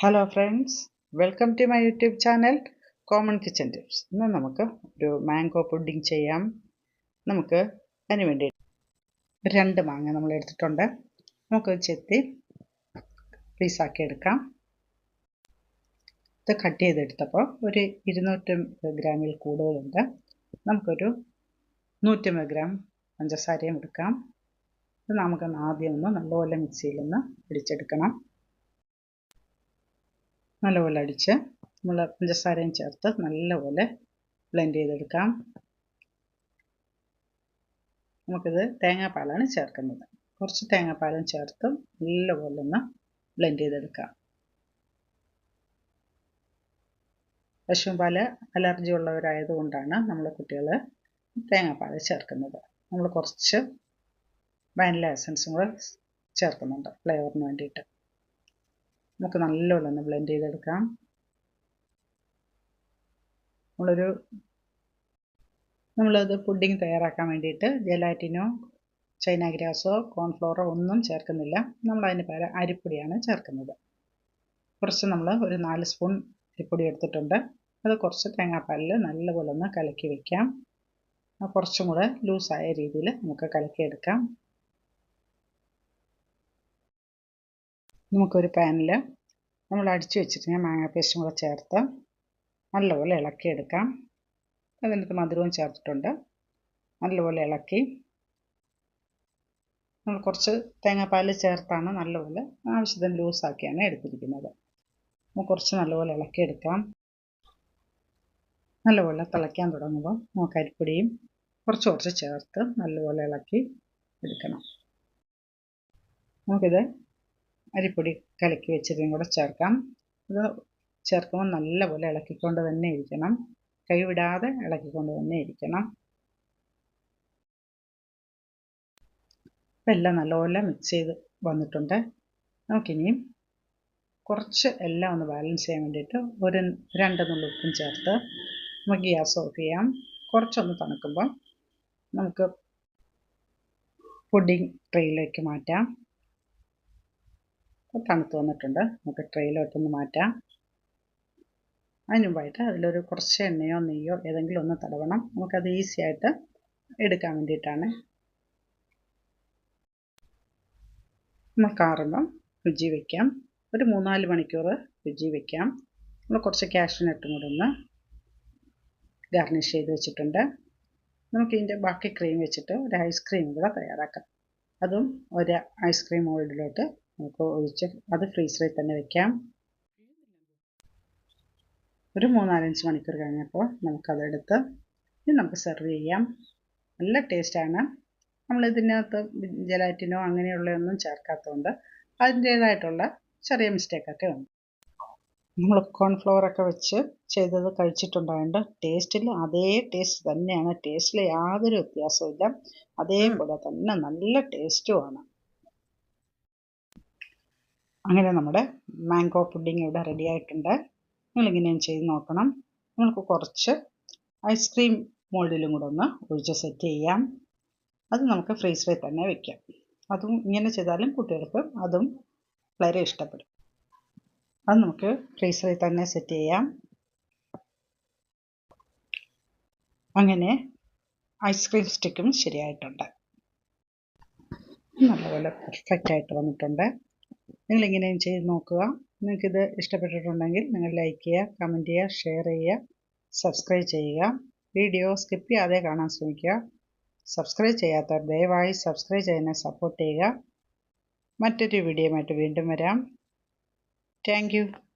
Hello friends welcome to my YouTube channel common kitchen tips ഇന്ന് നമുക്ക് ഒരു mango pudding ചെയ്യാം. നമുക്ക് അതിന് വേണ്ടി രണ്ട് മാങ്ങ നമ്മൾ എടുത്തിട്ടുണ്ട്. നമുക്ക് ചെത്തി പീസാക്കി എടുക്കാം. ഇത് കട്ട് ചെയ്തെടുത്തപ്പോൾ ഒരു ഇരുന്നൂറ്റി ഗ്രാമിൽ കൂടുതലുണ്ട്. നമുക്കൊരു നൂറ്റമ്പത് ഗ്രാം പഞ്ചസാരയും എടുക്കാം. ഇത് നമുക്ക് ആദ്യം ഒന്ന് നല്ലപോലെ മിക്സിയിൽ ഒന്ന് പിടിച്ചെടുക്കണം. നല്ലപോലെ അടിച്ച് നമ്മൾ പഞ്ചസാരയും ചേർത്ത് നല്ലപോലെ ബ്ലെൻഡ് ചെയ്തെടുക്കാം. നമുക്കിത് തേങ്ങാപ്പാലാണ് ചേർക്കുന്നത്. കുറച്ച് തേങ്ങാപ്പാലും ചേർത്ത് നല്ലപോലെ ഒന്ന് ബ്ലെൻഡ് ചെയ്തെടുക്കാം. പശുപാൽ അലർജി ഉള്ളവരായതുകൊണ്ടാണ് നമ്മൾ കുട്ടികൾ തേങ്ങാപ്പാൽ ചേർക്കുന്നത്. നമ്മൾ കുറച്ച് വാനില എസൻസും കൂടെ ചേർക്കുന്നുണ്ട് ഫ്ലേവറിന് വേണ്ടിയിട്ട്. നമുക്ക് നല്ലോണം ഒന്ന് ബ്ലെൻഡ് ചെയ്തെടുക്കാം. നമ്മളൊരു നമ്മളത് പുഡിംഗ് തയ്യാറാക്കാൻ വേണ്ടിയിട്ട് ജെലാറ്റിനോ ചൈന ഗ്രാസോ കോൺഫ്ലോറോ ഒന്നും ചേർക്കുന്നില്ല. നമ്മൾ അതിന് പകരം അരിപ്പൊടിയാണ് ചേർക്കുന്നത്. കുറച്ച് നമ്മൾ ഒരു നാല് സ്പൂൺ അരിപ്പൊടി എടുത്തിട്ടുണ്ട്. അത് കുറച്ച് തേങ്ങാപ്പാലിൽ നല്ലപോലെ ഒന്ന് കലക്കി വയ്ക്കാം കുറച്ചും കൂടെ ലൂസായ രീതിയിൽ നമുക്ക് കലക്കിയെടുക്കാം. നമുക്കൊരു പാനിൽ നമ്മൾ അടിച്ചു വെച്ചിട്ട് മാങ്ങ പേസ്റ്റും കൂടെ ചേർത്ത് നല്ലപോലെ ഇളക്കിയെടുക്കാം അതിനകത്ത് മധുരവും ചേർത്തിട്ടുണ്ട്. നല്ലപോലെ ഇളക്കി. നമ്മൾ കുറച്ച് തേങ്ങാപ്പാൽ ചേർത്താണ് നല്ലപോലെ ആവശ്യത്തിന് ലൂസാക്കിയാണ് എടുത്തിരിക്കുന്നത്. നമുക്ക് കുറച്ച് നല്ലപോലെ ഇളക്കിയെടുക്കാം നല്ലപോലെ തിളയ്ക്കാൻ തുടങ്ങുമ്പോൾ നമുക്ക് അരിപ്പൊടിയും കുറച്ച് കുറച്ച് ചേർത്ത് നല്ലപോലെ ഇളക്കി എടുക്കണം. നമുക്കിത് അരിപ്പൊടി കലക്കി വെച്ചതും കൂടെ ചേർക്കാം. ഇത് ചേർക്കുമ്പോൾ നല്ലപോലെ ഇളക്കിക്കൊണ്ട് തന്നെ ഇരിക്കണം. കൈവിടാതെ ഇളക്കിക്കൊണ്ട് തന്നെ ഇരിക്കണം. ഇപ്പം എല്ലാം നല്ലപോലെ മിക്സ് ചെയ്ത് വന്നിട്ടുണ്ട്. നമുക്കിനിയും കുറച്ച് എല്ലാം ഒന്ന് ബാലൻസ് ചെയ്യാൻ വേണ്ടിയിട്ട് ഒരു രണ്ട് നുള്ളുപ്പും ചേർത്ത് നമുക്ക് ഗ്യാസ് ഓഫ് ചെയ്യാം. കുറച്ചൊന്ന് തണുക്കുമ്പോൾ നമുക്ക് പുഡിംഗ് ട്രെയിലേക്ക് മാറ്റാം. തണുത്ത് വന്നിട്ടുണ്ട്. നമുക്ക് ട്രെയിലോട്ടൊന്ന് മാറ്റാം. അതിന് മുമ്പായിട്ട് അതിലൊരു കുറച്ച് എണ്ണയോ നെയ്യോ ഏതെങ്കിലും ഒന്ന് തടവണം. നമുക്കത് ഈസി ആയിട്ട് എടുക്കാൻ വേണ്ടിയിട്ടാണ്. നമുക്ക് ആറുമ്പം രുചി വയ്ക്കാം ഒരു മൂന്നാൽ മണിക്കൂർ രുചി വയ്ക്കാം നമ്മൾ കുറച്ച് കാഷ്യൂനട്ടും കൂടെ ഒന്ന് ഗാർണിഷ് ചെയ്ത് വെച്ചിട്ടുണ്ട്. നമുക്ക് ഇതിന്റെ ബാക്കി ക്രീം വെച്ചിട്ട് ഒരു ഐസ്ക്രീം കൂടെ തയ്യാറാക്കാം. അതും ഒരു ഐസ്ക്രീം മോൾഡിലോട്ട് നമുക്ക് ഒഴിച്ച് അത് ഫ്രീസറിൽ തന്നെ വെക്കാം. ഒരു മൂന്നാലഞ്ച് മണിക്കൂർ കഴിഞ്ഞപ്പോൾ നമുക്കതെടുത്ത് ഇനി നമുക്ക് സെർവ് ചെയ്യാം. നല്ല ടേസ്റ്റാണ് നമ്മൾ ഇതിനകത്ത് ജലാറ്റിനോ അങ്ങനെയുള്ളതൊന്നും ചേർക്കാത്തതുകൊണ്ട് അതിന്റേതായിട്ടുള്ള ചെറിയ മിസ്റ്റേക്കൊക്കെ ഉണ്ട്. നമ്മൾ കോൺഫ്ലവറൊക്കെ വെച്ച് ചെയ്തത് കഴിച്ചിട്ടുണ്ടായതുകൊണ്ട് ടേസ്റ്റിൽ അതേ ടേസ്റ്റ് തന്നെയാണ്. ടേസ്റ്റിൽ യാതൊരു വ്യത്യാസവും ഇല്ല. അതേപോലെ തന്നെ നല്ല ടേസ്റ്റുമാണ് അങ്ങനെ നമ്മുടെ മാംഗോ പുഡിംഗ് ഇവിടെ റെഡി ആയിട്ടുണ്ട്. നിങ്ങളിങ്ങനെയും ചെയ്ത് നോക്കണം. നിങ്ങൾക്ക് കുറച്ച് ഐസ്ക്രീം മോൾഡിലും കൂടെ ഒന്ന് ഒഴിച്ച് സെറ്റ് ചെയ്യാം. അത് നമുക്ക് ഫ്രീസറിൽ തന്നെ വെക്കാം. അതും ഇങ്ങനെ ചെയ്താലും കുട്ടികൾക്ക് അതും വളരെ ഇഷ്ടപ്പെടും. അത് നമുക്ക് ഫ്രീസറിൽ തന്നെ സെറ്റ് ചെയ്യാം. അങ്ങനെ ഐസ്ക്രീം സ്റ്റിക്കും ശരിയായിട്ടുണ്ട്. നല്ലപോലെ പെർഫെക്റ്റ് ആയിട്ട് വന്നിട്ടുണ്ട്. നിങ്ങളിങ്ങനെയും ചെയ്ത് നോക്കുക. നിങ്ങൾക്കിത് ഇഷ്ടപ്പെട്ടിട്ടുണ്ടെങ്കിൽ നിങ്ങൾ ലൈക്ക് ചെയ്യുക കമന്റ് ചെയ്യുക ഷെയർ ചെയ്യുക സബ്സ്ക്രൈബ് ചെയ്യുക. വീഡിയോ സ്കിപ്പ് ചെയ്യാതെ കാണാൻ ശ്രമിക്കുക. സബ്സ്ക്രൈബ് ചെയ്യാത്തവർ ദയവായി സബ്സ്ക്രൈബ് ചെയ്യുന്ന സപ്പോർട്ട് ചെയ്യുക. മറ്റൊരു വീഡിയോയുമായിട്ട് വീണ്ടും വരാം. താങ്ക്